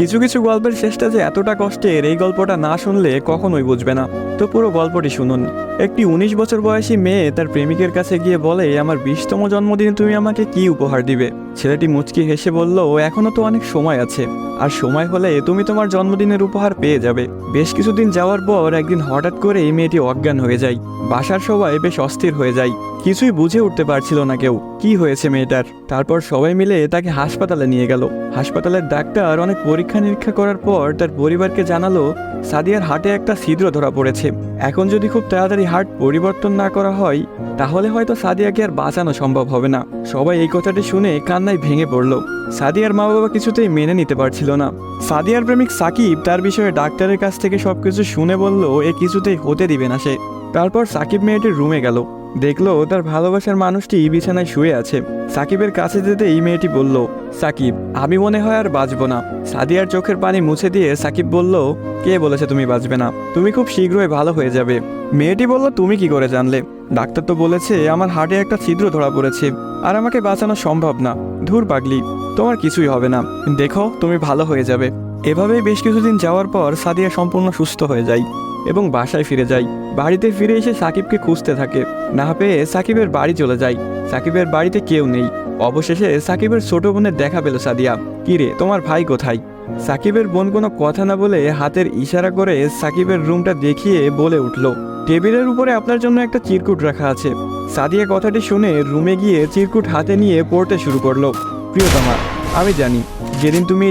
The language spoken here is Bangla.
কিছু কিছু গল্পের শেষটা যে এতটা কষ্টের, এই গল্পটা না শুনলে কখনোই বুঝবে না। তো পুরো গল্পটি শুনুন। একটি উনিশ বছর বয়সী মেয়ে তার প্রেমিকের কাছে গিয়ে বলে, আমার বিশতম জন্মদিনে তুমি আমাকে কি উপহার দিবে? ছেলেটি মুচকি হেসে বলল এখনও তো অনেক সময় আছে। আর সময় হলে তুমি তোমার জন্মদিনের উপহার পেয়ে যাবে। বেশ কিছুদিন যাওয়ার পর একদিন হঠাৎ করে এই মেয়েটি অজ্ঞান হয়ে যায়। বাসার সবাই বেশ অস্থির হয়ে যায়। কিছুই বুঝে উঠতে পারছিল না কেউ। কি হয়েছে মেয়েটার? তারপর সবাই মিলে তাকে হাসপাতালে নিয়ে গেল। হাসপাতালের ডাক্তার অনেক পরীক্ষা নিরীক্ষা করার পর তার পরিবারকে জানালো, সাদিয়ার হাটে একটা ছিদ্র ধরা পড়েছে। এখন যদি খুব তাড়াতাড়ি হার্ট পরিবর্তন না করা হয়, তাহলে হয়তো সাদিয়াকে আর বাঁচানো সম্ভব হবে না। সবাই এই কথাটি শুনে কান্নায় ভেঙে পড়ল। সাদিয়ার মা বাবা কিছুতেই মেনে নিতে পারছিল না। সাদিয়ার প্রেমিক সাকিব তার বিষয়ে ডাক্তারের কাছ থেকে সবকিছু শুনে বলল, এ কিছুতেই হতে দিবে না সে। তারপর সাকিব মেয়েটির রুমে গেল। দেখল, তার ভালোবাসার মানুষটি বিছানায় শুয়ে আছে। সাকিবের কাছে যেতে এই মেয়েটি বলল, সাকিব, আমি মনে হয় আর বাঁচবো না। সাদিয়ার চোখের পানি মুছে দিয়ে সাকিব বলল, কে বলেছে তুমি বাঁচবে না? তুমি খুব শীঘ্রই ভালো হয়ে যাবে। মেয়েটি বলল, তুমি কি করে জানলে? ডাক্তার তো বলেছে আমার হার্টে একটা ছিদ্র ধরা পড়েছে, আর আমাকে বাঁচানো সম্ভব না। ধুর পাগলি, তোমার কিছুই হবে না। দেখো, তুমি ভালো হয়ে যাবে। এভাবেই বেশ কিছুদিন যাওয়ার পর সাদিয়া সম্পূর্ণ সুস্থ হয়ে যায় এবং বাসায় ফিরে যায়। বাড়িতে ফিরে এসে সাকিবকে খুঁজতে থাকে। না পেয়ে সাকিবের বাড়ি চলে যায়। সাকিবের বাড়িতে কেউ নেই। অবশেষে সাকিবের ছোট বোনের দেখা পেল সাদিয়া। কিরে, তোমার ভাই কোথায়? সাকিবের বোন কোনো কথা না বলে হাতের ইশারা করে সাকিবের রুমটা দেখিয়ে বলে উঠল, টেবিলের উপরে আপনার জন্য একটা চিরকুট রাখা আছে। সাদিয়া কথাটি শুনে রুমে গিয়ে চিরকুট হাতে নিয়ে পড়তে শুরু করল, প্রিয়তমা, আমি জানি, যেদিন তুমি